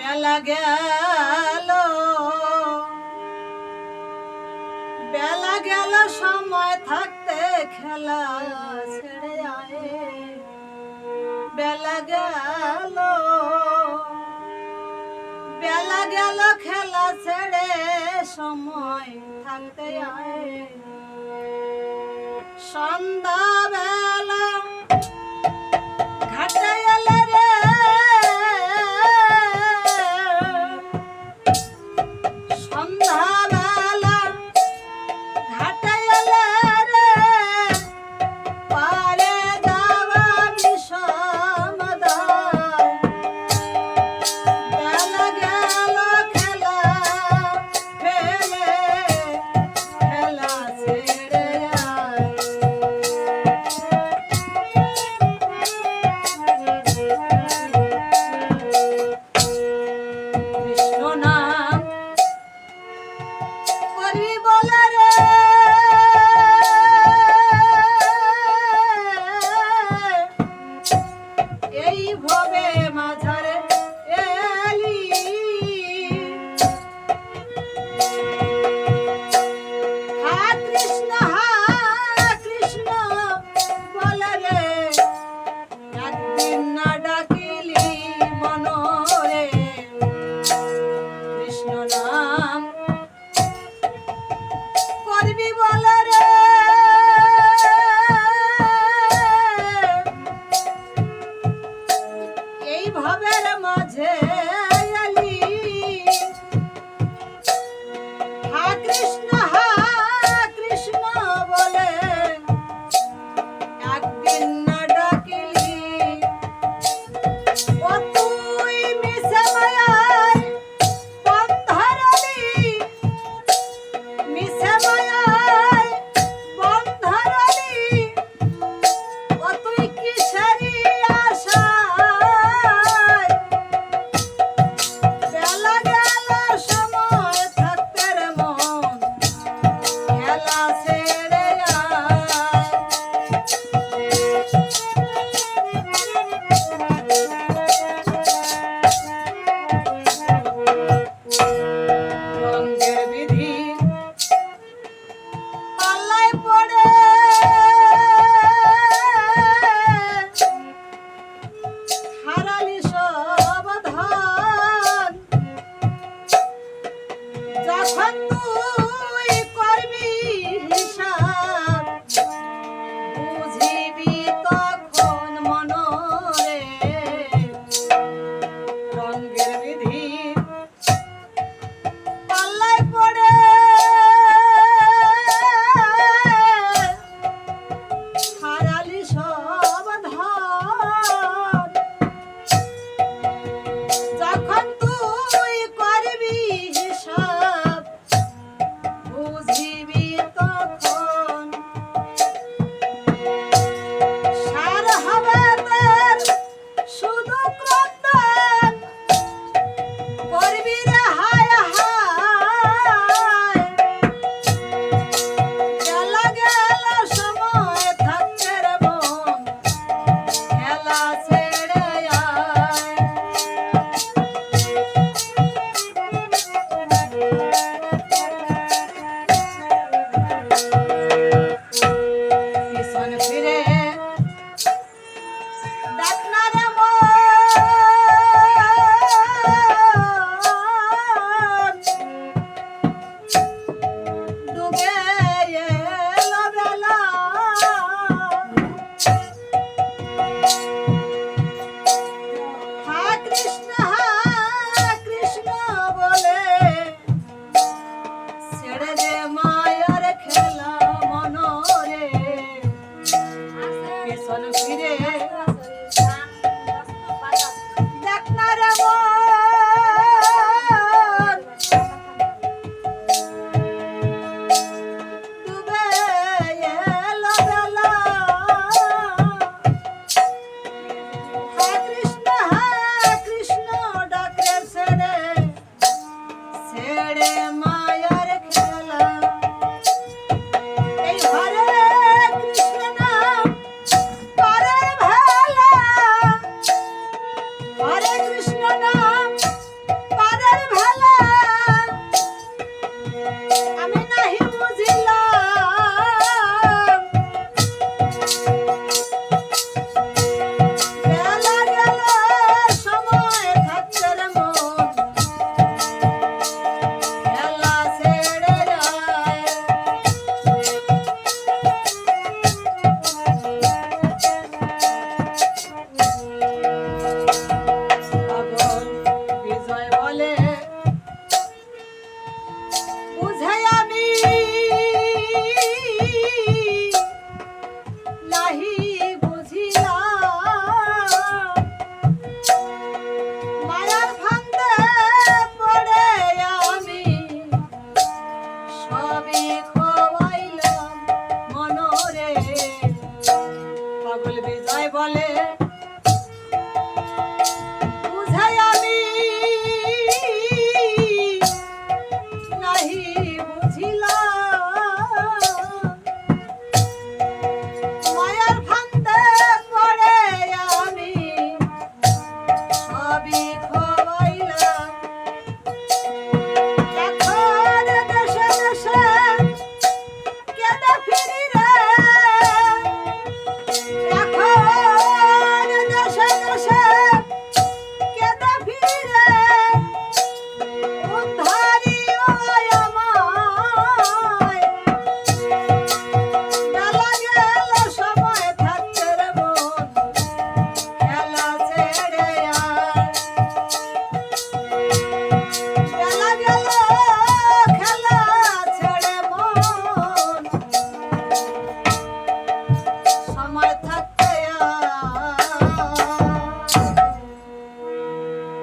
বেলা গেল। বেলা গেল, সময় থাকতে খেলা ছেড়ে আয়ে। বেলা গেল বেলা গেল, খেলা ছেড়ে সময় থাকতে আয়। সন্ধ্যাবেলা ভাবের মাঝে রে মা সকল বিজয় বলে